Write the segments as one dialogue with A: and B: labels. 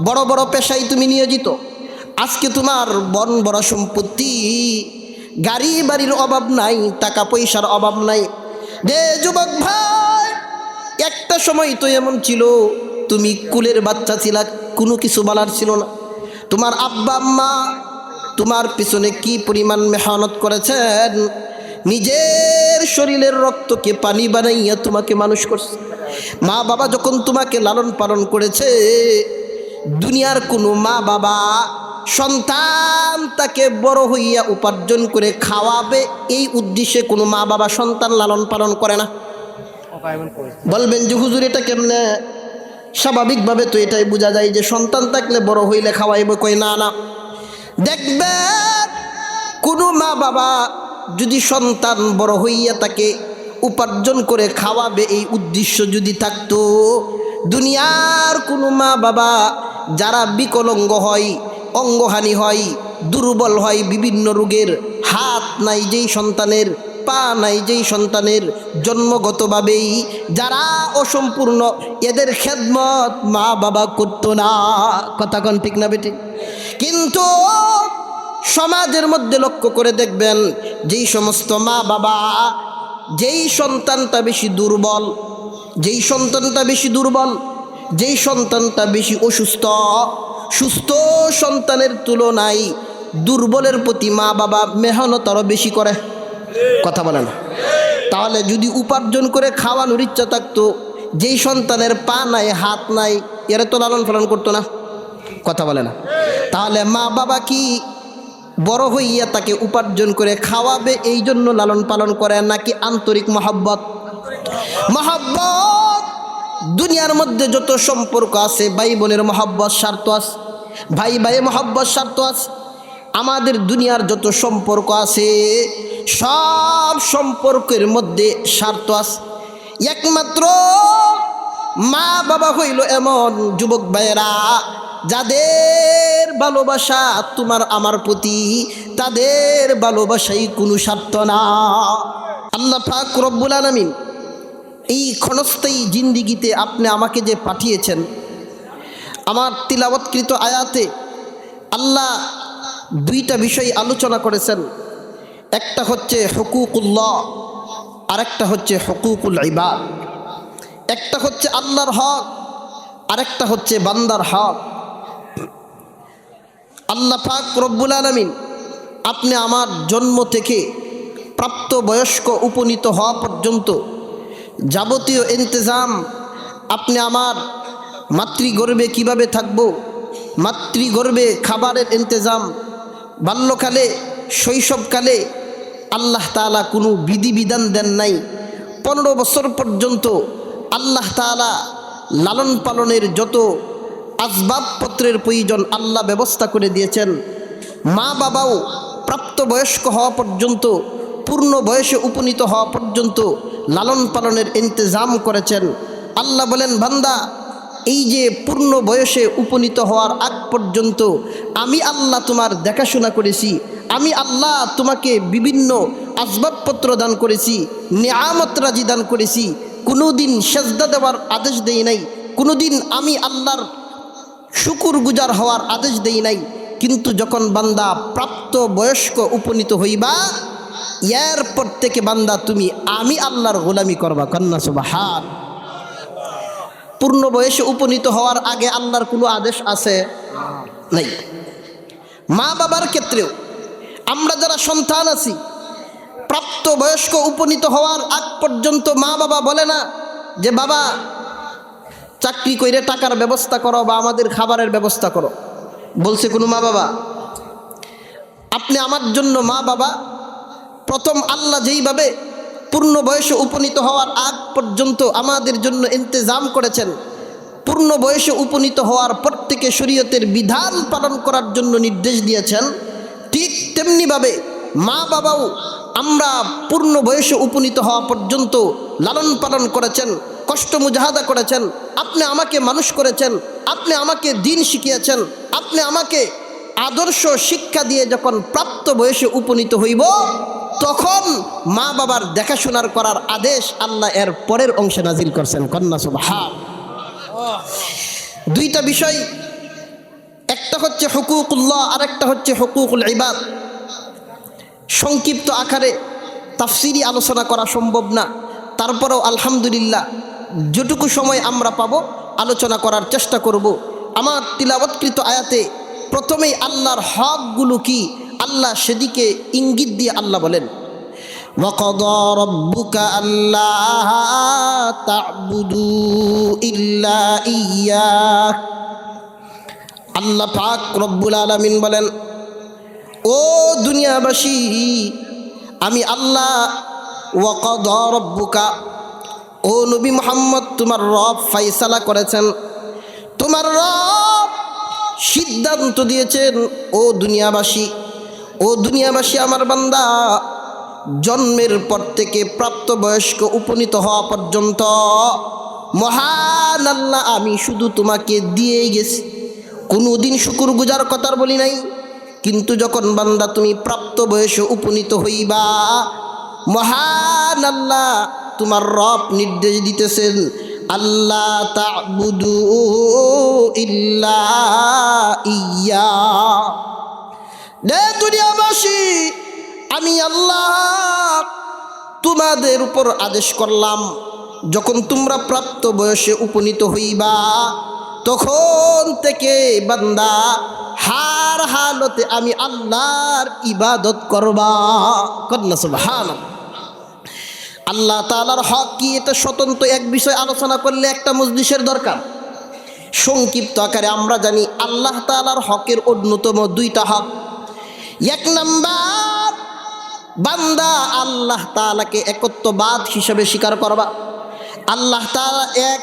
A: বড় বড় পেশায় তুমি নিয়োজিত। আজকে তোমার বন বড় সম্পত্তি। গাড়ি বাড়ির অভাব নাই, টাকা পয়সার অভাব নাই। রে যুবক ভাই, একটা সময় তো এমন ছিল, তুমি কুলের বাচ্চা ছিলা, কোনো কিছু বলার ছিল না। তোমার আব্বা, আম্মা, তোমার পিছনে কি পরিমাণ মেহনত করেছেন? নিজের শরীরের রক্তকে পানি বানাইয়া তোমাকে মানুষ করছে। মা বাবা যখন তোমাকে লালন পালন করেছে দুনিয়ার কোনো মা বাবা সন্তান তাকে বড় হইয়া উপার্জন করে খাওয়াবে, এই উদ্দেশ্যে কোনো মা বাবা সন্তান লালন পালন করে না। বলবেন যে, হুজুর, এটা কেমনে? স্বাভাবিকভাবে তো এটাই বোঝা যায় যে, সন্তান থাকলে বড় হইলে খাওয়াইবে কই না না। দেখবে কোনো মা বাবা যদি সন্তান বড় হইয়া তাকে উপার্জন করে খাওয়াবে, এই উদ্দেশ্য যদি থাকতো দুনিয়ার কোনো মা বাবা যারা বিকলঙ্গ হয়, অঙ্গহানি হয়, দুর্বল হয়, বিভিন্ন রোগের হাত নাই যেই সন্তানের, পা নাই যেই সন্তানের, জন্মগতভাবেই যারা অসম্পূর্ণ, এদের খেদমত মা বাবা করতো না। কথা কন ঠিক না বেটি কিন্তু সমাজের মধ্যে লক্ষ্য করে দেখবেন, যেই সমস্ত মা বাবা, যেই সন্তানটা বেশি দুর্বল যেই সন্তানটা বেশি দুর্বল, যেই সন্তানটা বেশি অসুস্থ, সুস্থ সন্তানের তুলনায় দুর্বলের প্রতি মা বাবা মেহনত আরও বেশি করে। কথা বলে না তাহলে যদি উপার্জন করে খাওয়ানোর ইচ্ছা থাকতো, যেই সন্তানের পা নাই, হাত নাই, এরা তো লালন পালন করতো না। কথা বলে না তাহলে মা বাবা কি বড় হইয়া তাকে উপার্জন করে খাওয়াবে এই জন্য লালন পালন করে, নাকি আন্তরিক মহাব্বত? মহাব্বত। দুনিয়ার মধ্যে যত সম্পর্ক আছে, ভাই বোনের মহাব্বত স্বার্থ আছে, ভাই ভাই মহাব্বত স্বার্থ আছে, আমাদের দুনিয়ার যত সম্পর্ক আছে, সব সম্পর্কের মধ্যে স্বার্থ আছে। একমাত্র মা বাবা হইল এমন যুবক ভাইয়েরা, যাদের ভালোবাসা তোমার আমার প্রতি, তাদের ভালোবাসাই কোনো স্বার্থ না। আল্লাহ পাক রব্বুল আলমিন এই ক্ষণস্থায়ী জিন্দিগিতে আপনি আমাকে যে পাঠিয়েছেন, আমার তিলাবৎকৃত আয়াতে আল্লাহ দুইটা বিষয় আলোচনা করেছেন। একটা হচ্ছে হকুকুল্লাহ, আরেকটা হচ্ছে হকুকুল ইবাদ। একটা হচ্ছে আল্লাহর হক, আরেকটা হচ্ছে বান্দার হক। আল্লাহ পাক রব্বুল আলমিন আপনি আমার জন্ম থেকে প্রাপ্ত বয়স্ক উপনীত হওয়া পর্যন্ত যাবতীয় ইন্তজাম, আপনি আমার মাতৃগর্ভে কীভাবে থাকব? মাতৃগর্ভে খাবারের ইন্তজাম, বাল্যকালে, শৈশবকালে আল্লাহ তালা কোনো বিধিবিধান দেন নাই। পনেরো বছর পর্যন্ত আল্লাহ তালা লালন পালনের যত আসবাবপত্রের প্রয়োজন আল্লাহ ব্যবস্থা করে দিয়েছেন। মা বাবাও প্রাপ্তবয়স্ক হওয়া পর্যন্ত পূর্ণ বয়সে উপনীত হওয়া পর্যন্ত লালন পালনের ইন্তজাম করেছেন। আল্লাহ বলেন, বান্দা, এই যে পূর্ণ বয়সে উপনীত হওয়ার আগ পর্যন্ত আমি আল্লাহ তোমার দেখাশোনা করেছি, আমি আল্লাহ তোমাকে বিভিন্ন আসবাবপত্র দান করেছি, নিয়ামত রাজি দান করেছি কোনো দিন সেজদা দেওয়ার আদেশ দেই নাই কোনো দিন আমি আল্লাহর শুকুর গুজার হওয়ার আদেশ দেই নাই, কিন্তু যখন বান্দা প্রাপ্ত বয়স্ক উপনীত হইবা এরপর থেকে বান্দা, তুমি, আমি আল্লাহর গোলামি করবা। কন্যা, সুবাহান। পূর্ণ বয়সে উপনীত হওয়ার আগে আল্লাহর কোনো আদেশ আছে? নাই। মা বাবার ক্ষেত্রেও আমরা যারা সন্তান আছি, প্রাপ্ত বয়স্ক উপনীত হওয়ার আগ পর্যন্ত মা বাবা বলে না যে, বাবা, চাকরি করে টাকার ব্যবস্থা করো বা আমাদের খাবারের ব্যবস্থা করো। বলছে কোনো মা বাবা, আপনি আমার জন্য মা বাবা প্রথম আল্লাহ যেইভাবে পূর্ণ বয়সে উপনীত হওয়ার আগ পর্যন্ত আমাদের জন্য ইন্তজাম করেছেন, পূর্ণ বয়সে উপনীত হওয়ার পর থেকে শরীয়তের বিধান পালন করার জন্য নির্দেশ দিয়েছেন, ঠিক তেমনিভাবে মা বাবাও আমরা পূর্ণ বয়সে উপনীত হওয়া পর্যন্ত লালন পালন করেছেন, কষ্ট মুজাহাদা করেছেন, আপনি আমাকে মানুষ করেছেন, আপনি আমাকে দিন শিখিয়েছেন, আপনি আমাকে আদর্শ শিক্ষা দিয়ে যখন প্রাপ্ত বয়সে উপনীত হইব তখন মা বাবার দেখাশোনার করার আদেশ আল্লাহ এর পরের অংশে নাজিল করছেন, কন্যা সুবাহা দুইটা বিষয়, একটা হচ্ছে হুকুকুল্লাহ আর একটা হচ্ছে হুকুকুল ইবাদ। সংক্ষিপ্ত আকারে তাফসিরি আলোচনা করা সম্ভব না। তারপরেও আলহামদুলিল্লাহ, যেটুকু সময় আমরা পাব, আলোচনা করার চেষ্টা করব। আমার তিলাবৎকৃত আয়াতে প্রথমেই আল্লাহর হকগুলো কি আল্লাহ সেদিকে ইঙ্গিত দিয়ে আল্লাহ বলেন وقضى ربك ألا تعبدوا إلا إياه আল্লাহ পাক রব্বুল আলমিন বলেন ও দুনিয়াবাসী আমি আল্লাহ ওয়াকদ রব্বুকা ও নবী মোহাম্মদ তোমার রব ফাইসালা করেছেন তোমার রব সিদ্ধান্ত দিয়েছেন ও দুনিয়াবাসী ও দুনিয়াবাসী আমার বান্দা, জন্মের পর থেকে প্রাপ্তবয়স্ক উপনীত হওয়া পর্যন্ত মহান আল্লাহ আমি শুধু তোমাকে দিয়েই গেছি। কোনো দিন শুকুর গুজার কথার বলি নাই, কিন্তু যখন বান্দা তুমি প্রাপ্ত বয়সে উপনীত হইবা, মহান আল্লাহ তোমার রব নির্দেশ দিতেছেন আল্লাহ তাবুদু ইল্লা ইয়া। দুনিয়াবাসী, আমি আল্লাহ তোমাদের উপর আদেশ করলাম, যখন তোমরা প্রাপ্ত বয়সে উপনীত হইবা, তখন থেকে বান্দা হার হালতে আমি আল্লাহর ইবাদত করবা। কন্যা সুবহান আল্লাহ তালার হক কি এটা স্বতন্ত্র এক বিষয় আলোচনা করলে একটা মজলিসের দরকার। সংক্ষিপ্ত আকারে আমরা জানি, আল্লাহ তালার হকের অন্যতম দুইটা হক। এক নাম্বার, বান্দা আল্লাহ তালাকে একত্ববাদ হিসাবে স্বীকার করবা। আল্লাহ তালা এক,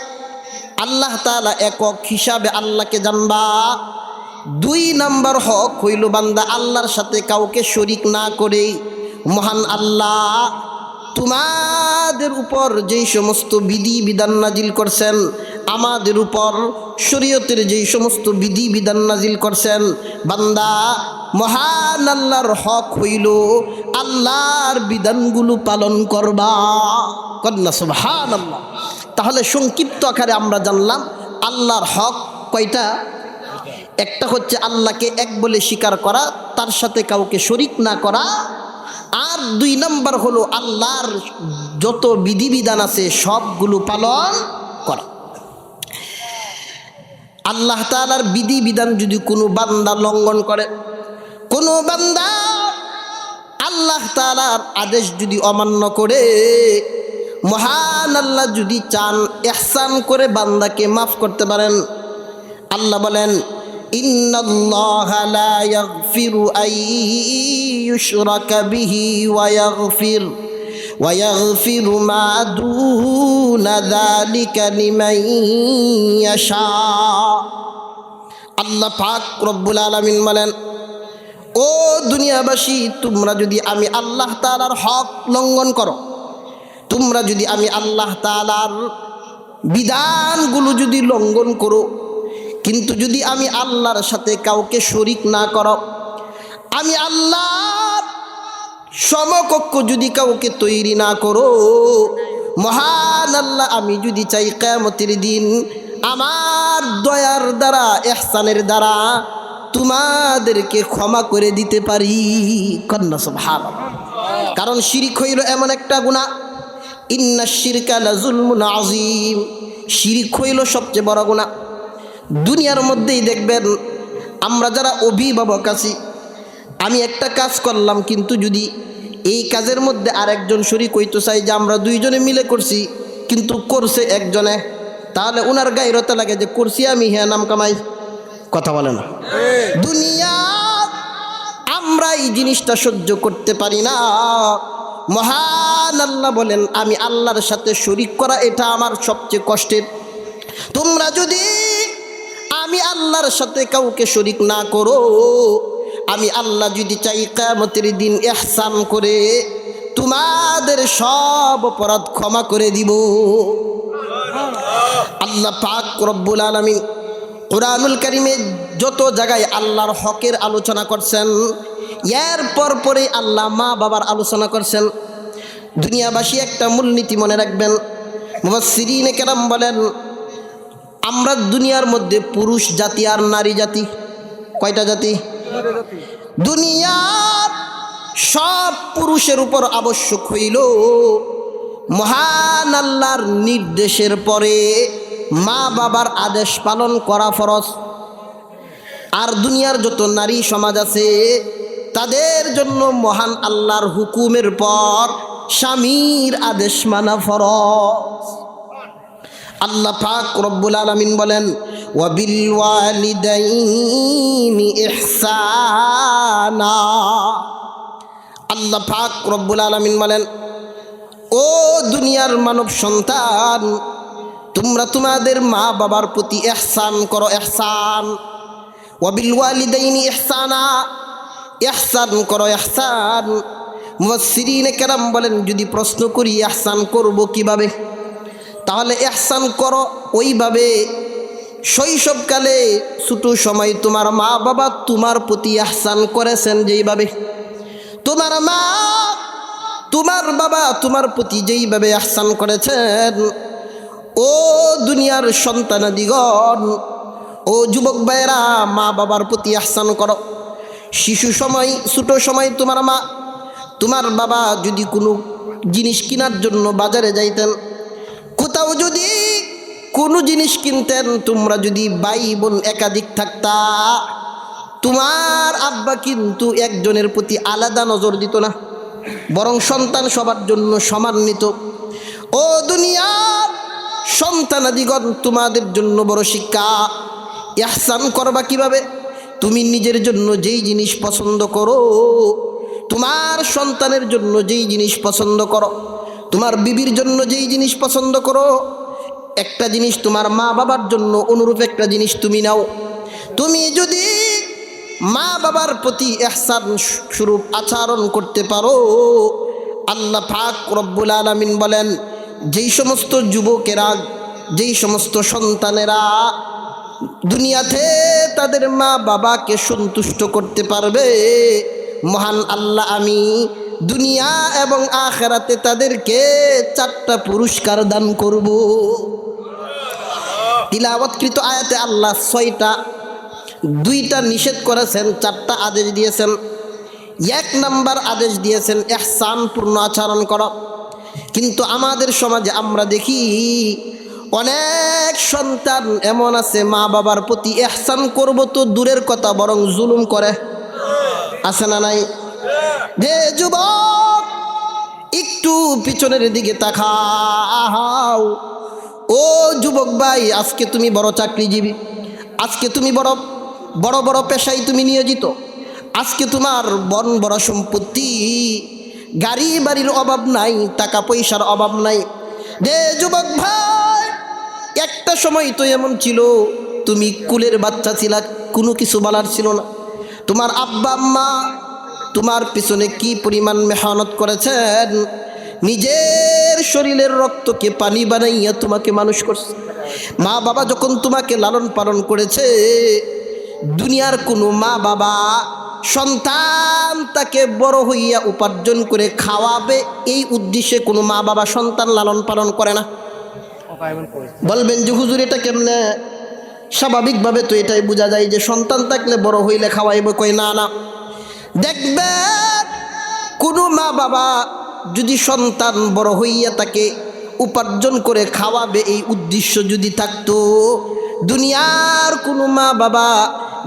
A: আল্লাহ তালা একক হিসাবে আল্লাহকে জানবা। দুই নাম্বার হক হইল বান্দা আল্লাহর সাথে কাউকে শরিক না করে মহান আল্লাহ তোমাদের উপর যেই সমস্ত বিধি বিধান নাজিল করছেন, আমাদের উপর, শরীয়তের যেই সমস্ত বিধি বিধান নাজিল করছেন, বান্দা, মহান আল্লাহর হক হইল আল্লাহর বিধানগুলো পালন করবা। কন্যা সুবহান আল্লাহ তাহলে সংক্ষিপ্ত আকারে আমরা জানলাম, আল্লাহর হক কয়টা? একটা হচ্ছে আল্লাহকে এক বলে স্বীকার করা, তার সাথে কাউকে শরিক না করা আর দুই নম্বর হলো আল্লাহর যত বিধিবিধান আছে, সবগুলো পালন করা। আল্লাহ তালার বিধিবিধান যদি কোনো বান্দা লঙ্ঘন করে, কোনো বান্দা আল্লাহ তালার আদেশ যদি অমান্য করে, মহান আল্লাহ যদি চান, এহসান করে বান্দাকে মাফ করতে পারেন। আল্লাহ বলেন লা ইয়াগফিরু আই ইউশরাকা বিহি ওয়া ইয়াগফির, ওয়া ইয়াগফিরু মা দুনা যালিকা লিমান ইয়াশা। আল্লাহ পাক রব্বুল আলামিন বলেন, ও দুনিয়াবাসী, তোমরা যদি আমি আল্লাহ তাআলার হক লঙ্ঘন করো, তোমরা যদি আমি আল্লাহ তালার বিধানগুলো যদি লঙ্ঘন করো কিন্তু যদি আমি আল্লাহর সাথে কাউকে শরিক না করো, আমি আল্লাহর সমকক্ষ যদি কাউকে তৈরি না করো, মহান আল্লাহ, আমি যদি চাই কেমতের দিন আমার দয়ার দ্বারা এহসানের দ্বারা তোমাদেরকে ক্ষমা করে দিতে পারি। কন্যা ভালো কারণ শিরিক হইল এমন একটা গুণা ইন্না শিরকা লাজুলমুন আজিম শিরিক হইল সবচেয়ে বড় গুণা দুনিয়ার মধ্যেই দেখবেন, আমরা যারা অভিভাবক আছি, আমি একটা কাজ করলাম, কিন্তু যদি এই কাজের মধ্যে আরেকজন শরিক হইতে চাই যে আমরা দুইজনে মিলে করছি, কিন্তু করছে একজনে, তাহলে ওনার গাইরতে লাগে যে, করছি আমি হ্যাঁ নাম কামাই। কথা বলে না। দুনিয়া আমরা এই জিনিসটা সহ্য করতে পারি না। মহান আল্লাহ বলেন, আমি আল্লাহর সাথে শরিক করা এটা আমার সবচেয়ে কষ্টের। তোমরা যদি আমি আল্লাহর সাথে কাউকে শরিক না করো। আমি আল্লাহ যদি চাই কামতের দিন এহসান করে, তোমাদের সব অপরাধ ক্ষমা করে দিব। আল্লাহ পাক রব্বুল আলমিন কোরআনুল করিমে যত জায়গায় আল্লাহর হকের আলোচনা করছেন, এর পর পরে আল্লাহ মা বাবার আলোচনা করছেন। দুনিয়াবাসী একটা মূলনীতি মনে রাখবেন। মুবাসিরিনে কেরাম বলেন আমরা দুনিয়ার মধ্যে পুরুষ জাতি আর নারী জাতি, কয়টা জাতি? দুনিয়ার সব পুরুষের উপর আবশ্যক হইল। মহান আল্লাহর নির্দেশের পরে মা বাবার আদেশ পালন করা ফরজ। আর দুনিয়ার যত নারী সমাজ আছে, তাদের জন্য মহান আল্লাহর হুকুমের পর স্বামীর আদেশ মানা ফরজ। আল্লাহ পাক রব্বুল আলামিন বলেন ওয়াবিল ওয়ালিদাইনি ইহসানা। আল্লাহ পাক রব্বুল আলামিন বলেন, ও দুনিয়ার মানব সন্তান, তোমরা তোমাদের মা বাবার প্রতি এহসান করো এহসান ওয়াবিল ওয়ালিদাইনি ইহসানা, ইহসান করো, ইহসান। মুফাসসিরিনে কেরাম বলেন, যদি প্রশ্ন করি ইহসান করব কীভাবে? তাহলে এহসান করো, ওইভাবে শৈশবকালে ছোটো সময় তোমার মা বাবা তোমার প্রতি এহসান করেছেন যেইভাবে। তোমার মা, তোমার বাবা তোমার প্রতি যেইভাবে আহসান করেছেন, ও দুনিয়ার সন্তানাদিগণ, ও যুবক ভাইয়েরা, মা বাবার প্রতি আহসান করো। শিশু সময়, ছোটো সময় তোমার মা, তোমার বাবা যদি কোনো জিনিস কেনার জন্য বাজারে যাইতেন কোথাও যদি কোনো জিনিস কিনতেন, তোমরা যদি ভাই বোন একাধিক থাকতা, তোমার আব্বা কিন্তু একজনের প্রতি আলাদা নজর দিত না, বরং সন্তান সবার জন্য সমান নিত। ও দুনিয়ার সন্তানাদিগণ, তোমাদের জন্য বড় শিক্ষা। ইহসান করবা কীভাবে? তুমি নিজের জন্য যেই জিনিস পছন্দ করো, তোমার সন্তানের জন্য যেই জিনিস পছন্দ করো। তোমার বিবির জন্য যেই জিনিস পছন্দ করো, একটা জিনিস তোমার মা বাবার জন্য অনুরূপ একটা জিনিস তুমি নাও। তুমি যদি মা বাবার প্রতি এহসান স্বরূপ আচরণ করতে পারো, আল্লাহ পাক রব্বুল আলমিন বলেন, যেই সমস্ত যুবকেরা, যেই সমস্ত সন্তানেরা দুনিয়াতে তাদের মা বাবাকে সন্তুষ্ট করতে পারবে, মহান আল্লাহ আমি দুনিয়া এবং আখেরাতে তাদেরকে চারটা পুরস্কার দান করব। তিলাবৎকৃত আয়াতে আল্লাহ ছয়টা, দুইটা নিষেধ করেছেন, চারটা আদেশ দিয়েছেন। এক নাম্বার আদেশ দিয়েছেন এহসানপূর্ণ আচরণ কর। কিন্তু আমাদের সমাজে আমরা দেখি অনেক সন্তান এমন আছে মা বাবার প্রতি এহসান করব তো দূরের কথা, বরং জুলুম করে। আছে না নাই? যে যুবক, একটু পিছনের দিকে তাকাও। ও যুবক ভাই, আজকে তুমি বড় চাকরিজীবী। আজকে তুমি বড় বড় বড় পেশায় তুমি নিয়োজিত। আজকে তোমার বন বড় সম্পত্তি। গাড়ি বাড়ির অভাব নাই, টাকা পয়সার অভাব নাই। যে যুবক ভাই, একটা সময় তো এমন ছিল, তুমি কুলের বাচ্চা ছিলা, কোনো কিছু বলার ছিল না। তোমার আব্বা, আম্মা তোমার পিছনে কি পরিমাণ মেহনত করেছেন? নিজের শরীরের রক্তকে পানি বানাইয়া তোমাকে মানুষ করছে। মা বাবা যখন তোমাকে লালন পালন করেছে, দুনিয়ার কোনো মা বাবা সন্তান তাকে বড় হইয়া উপার্জন করে খাওয়াবে, এই উদ্দেশ্যে কোনো মা বাবা সন্তান লালন পালন করে না। বলবেন যে, হুজুর, এটা কেমনে? স্বাভাবিকভাবে তো এটাই বোঝা যায় যে, সন্তান থাকলে বড় হইলে খাওয়াইবে কই না না। দেখবেন কোনো মা বাবা যদি সন্তান বড় হইয়া তাকে উপার্জন করে খাওয়াবে, এই উদ্দেশ্য যদি থাকতো, দুনিয়ার কোনো মা বাবা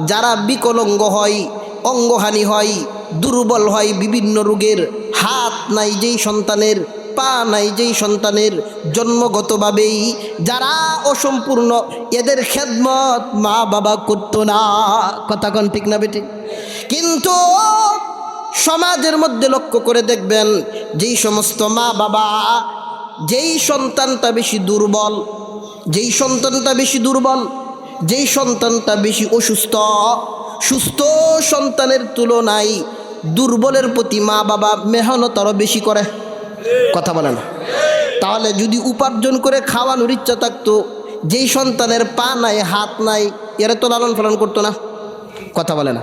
A: যারা বিকলঙ্গ হয়, অঙ্গহানি হয়, দুর্বল হয়, বিভিন্ন রোগের হাত নাই যেই সন্তানের পা নাই যেই সন্তানের জন্মগতভাবেই। যারা অসম্পূর্ণ, এদের খেদমত মা বাবা করতো না। কথা কন ঠিক না বেটি কিন্তু সমাজের মধ্যে লক্ষ্য করে দেখবেন, যেই সমস্ত মা বাবা যেই সন্তানটা বেশি দুর্বল, যেই সন্তানটা বেশি দুর্বল, যেই সন্তানটা বেশি অসুস্থ, সুস্থ সন্তানের তুলনায় দুর্বলের প্রতি মা বাবা মেহনত আরও বেশি করে। কথা বলে না তাহলে যদি উপার্জন করে খাওয়ানোর ইচ্ছা থাকতো, যেই সন্তানের পা নাই, হাত নাই, এরা তো লালন পালন করতো না। কথা বলে না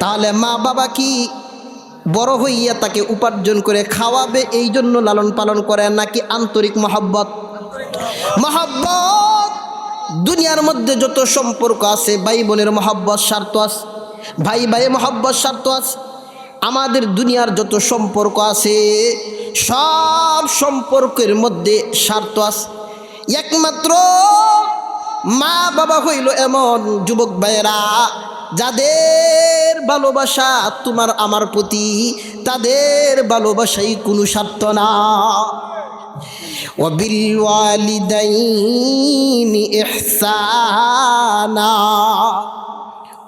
A: তাহলে মা বাবা কি বড় হইয়া তাকে উপার্জন করে খাওয়াবে, এই জন্য লালন পালন করে, নাকি আন্তরিক মহাব্বত? মহাব্বত! দুনিয়ার মধ্যে যত সম্পর্ক আছে, ভাই বোনের মহাব্বত স্বার্থ আছে। ভাই ভাই মহব্বত স্বার্থ আছে। আমাদের দুনিয়ার যত সম্পর্ক আছে সব সম্পর্কের মধ্যে স্বার্থ আছে। একমাত্র মা বাবা হইল এমন যুবক ভাইয়েরা, যাদের ভালোবাসা তোমার আমার প্রতি, তাদের ভালোবাসাই কোনো স্বার্থ না।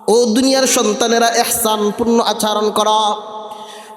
A: ও দুনিয়ার সন্তানেরা এহসানপূর্ণ আচরণ করা।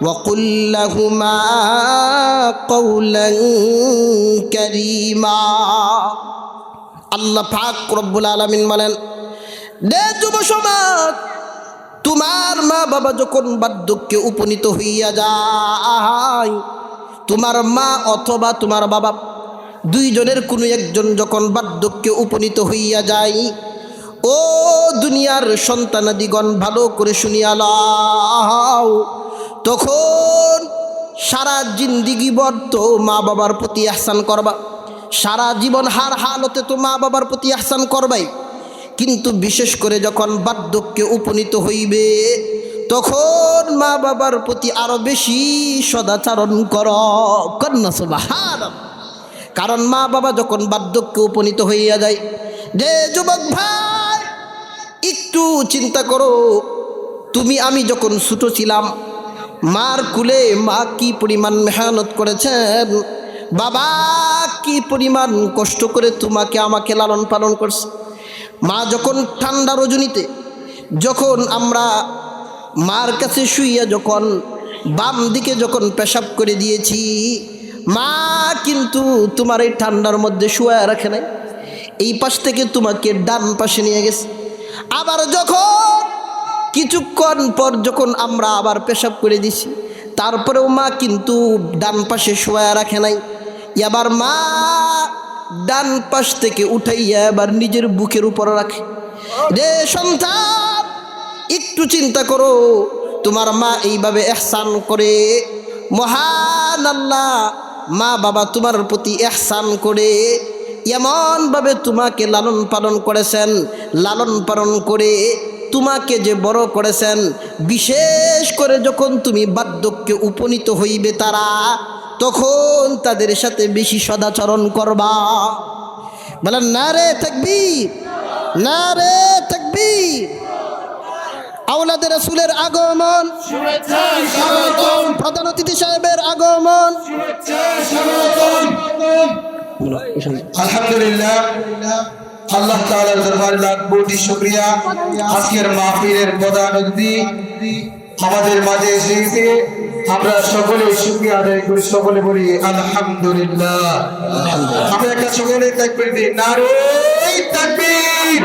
A: وقل لهما قولا كريما আল্লাহ পাক রব্বুল আলামিন বলেন দে যুব সমাজ তোমার মা বাবা যখন বার্ধক্যে উপনীত হইয়া যায় তোমার মা অথবা তোমার বাবা দুইজনের কোনো একজন যখন বার্ধক্যে উপনীত হইয়া যায় ও দুনিয়ার সন্তানাদিগণ ভালো করে শুনিয়া লাও তখন সারা জিন্দিগি বর্ত মা বাবার প্রতি আহসান করবা। সারা জীবন হার হালতে তো মা বাবার প্রতি আহসান করবাই। কিন্তু বিশেষ করে যখন বার্ধক্যে উপনীত হইবে, তখন মা বাবার প্রতি আরও বেশি সদাচারণ কর। কন্যা সুবাহান কারণ মা বাবা যখন বার্ধক্যে উপনীত হইয়া যায় যে যুবক ভাই, একটু চিন্তা করো। তুমি আমি যখন ছোটো ছিলাম মার কুলে মা কি পরিমাণ মেহনত করেছেন? বাবা, কি পরিমাণ কষ্ট করে তোমাকে আমাকে লালন পালন করছে। মা যখন ঠান্ডা রজনীতে, যখন আমরা মার কাছে শুইয়া যখন বাম দিকে যখন পেশাব করে দিয়েছি, মা কিন্তু তোমার এই ঠান্ডার মধ্যে শুয়ে রাখে নাই। এই পাশ থেকে তোমাকে ডান পাশে নিয়ে গেছে। আবার যখন কিছুক্ষণ পর যখন আমরা আবার পেশাব করে দিছি, তারপরেও মা কিন্তু ডান পাশে শোয়া রাখে নাই। এবার মা ডান পাশ থেকে উঠাইয়া এবার নিজের বুকের উপর রাখে। রে সন্তান, একটু চিন্তা করো, তোমার মা এইভাবে এহসান করে, মহান আল্লাহ, মা বাবা তোমার প্রতি এহসান করে, এমনভাবে তোমাকে লালন পালন করেছেন, লালন পালন করে তোমাকে যে বড় করেছেন, বিশেষ করে যখন তুমি বার্ধক্যে উপনীত হইবে তারা, তখন তাদের সাথে বেশি সদাচরণ করবা। বলেন, না রে থাকবি না রে থাকবি আওলাদের রসুলের আগমন। প্রধান অতিথি সাহেবের আগমন।
B: আলহামদুলিল্লাহ। আল্লাহ তাআলার দরবারে লাখ কোটি শুকরিয়া। আজকের মাহফিলের প্রধান অতিথি আমাদের মাঝে এসেছে আমরা সকলে শুকরিয়া আদায় করি, সকলে বলি আলহামদুলিল্লাহ। আমরা একটা সকলে তাকবীর দিই, নারে তাকবীর।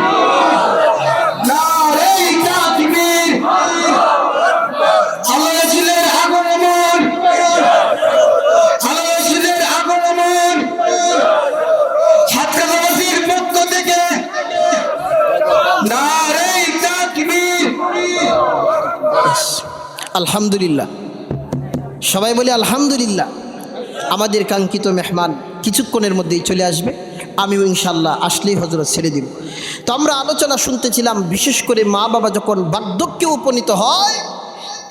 A: আলহামদুলিল্লাহ। সবাই বলি আলহামদুলিল্লাহ। আমাদের কাঙ্ক্ষিত মেহমান কিছুক্ষণের মধ্যেই চলে আসবে। আমিও ইনশাল্লাহ আসলেই হজরত ছেড়ে দিব। তো আমরা আলোচনা শুনতেছিলাম, বিশেষ করে মা বাবা যখন বার্ধক্যে উপনীত হয়,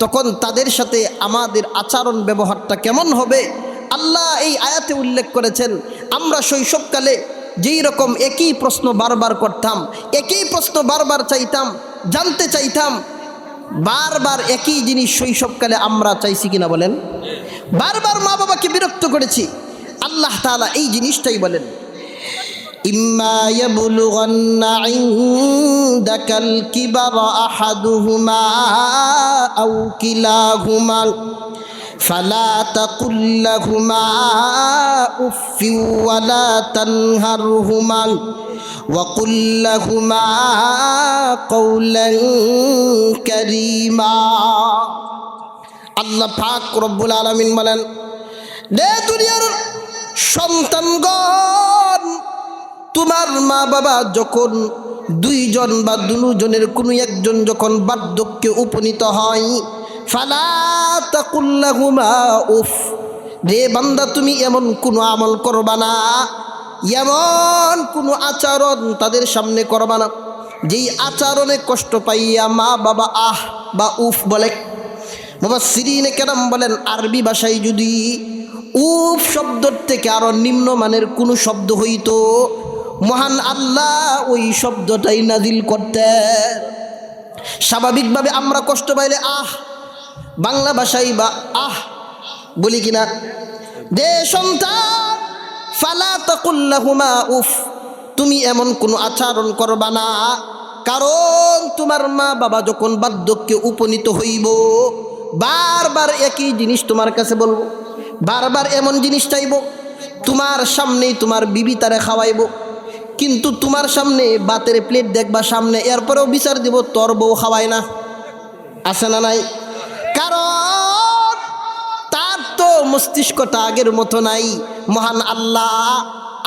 A: তখন তাদের সাথে আমাদের আচরণ ব্যবহারটা কেমন হবে? আল্লাহ এই আয়াতে উল্লেখ করেছেন, আমরা শৈশবকালে যেই রকম একই প্রশ্ন বারবার করতাম, একই প্রশ্ন বারবার চাইতাম, জানতে চাইতাম বারবার একই জিনিস শৈশবকালে আমরা চাইছি কিনা বলেন বারবার মা বাবাকে বিরক্ত করেছি আল্লাহ তাআলা এই জিনিসটাই বলেন إما يبلغن عندك الكبر أحدهما أو كلاهما فلا تقل لهما أف ولا تنهرهما وقل لهما قولا كريما আল্লাহ পাক রব্বুল আলমিন বলেন দে দুনিয়ার সন্তানগণ তোমার মা বাবা যখন দুইজন বা দুজনের কোনো একজন যখন বার্ধক্যে উপনীত হয় ফালা উফ। রে বান্দা, তুমি এমন কোনো আমল করবা না। এমন কোনো আচরণ তাদের সামনে করবা না। যেই আচরণে কষ্ট পাইয়া মা বাবা আহ বা উফ বলে। বাবা সিরিনে কেরাম বলেন, আরবি ভাষায় যদি উফ শব্দর থেকে আরও নিম্নমানের কোনো শব্দ হইতো, মহান আল্লাহ ওই শব্দটাই নাজিল করতে স্বাভাবিকভাবে আমরা কষ্ট পাইলে আহ বাংলা ভাষায় বা আহ বলি কিনা? দে ফালা উফ, তুমি এমন কোনো আচরণ করবা না। কারণ তোমার মা বাবা যখন বার্ধক্যে উপনীত হইব, বারবার একই জিনিস তোমার কাছে বলব, বারবার এমন জিনিস চাইব, তোমার সামনেই তোমার বিবি তারে খাওয়াইব। কিন্তু তোমার সামনে বাতের প্লেট দেখবা সামনে, এরপরেও বিচার দিব, তোর বউ খাওয়ায় না। আছে না নাই? কারণ তার তো মস্তিষ্কটা আগের মতো নাই। মহান আল্লাহ,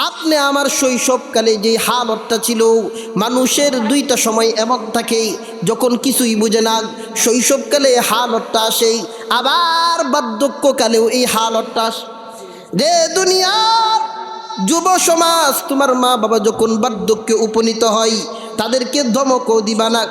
A: আপনি আমার শৈশবকালে যে হালতটা ছিল, মানুষের দুইটা সময় এমন থাকে, যখন কিছুই বুঝে না, শৈশবকালে হালতটা আসে, আবার বার্ধক্যকালেও এই হালতটা আসে রে দুনিয়ার যুব সমাজ, তোমার মা বাবা যখন বার্ধক্যে উপনীত হয়, তাদেরকে ধমকও দিবা না।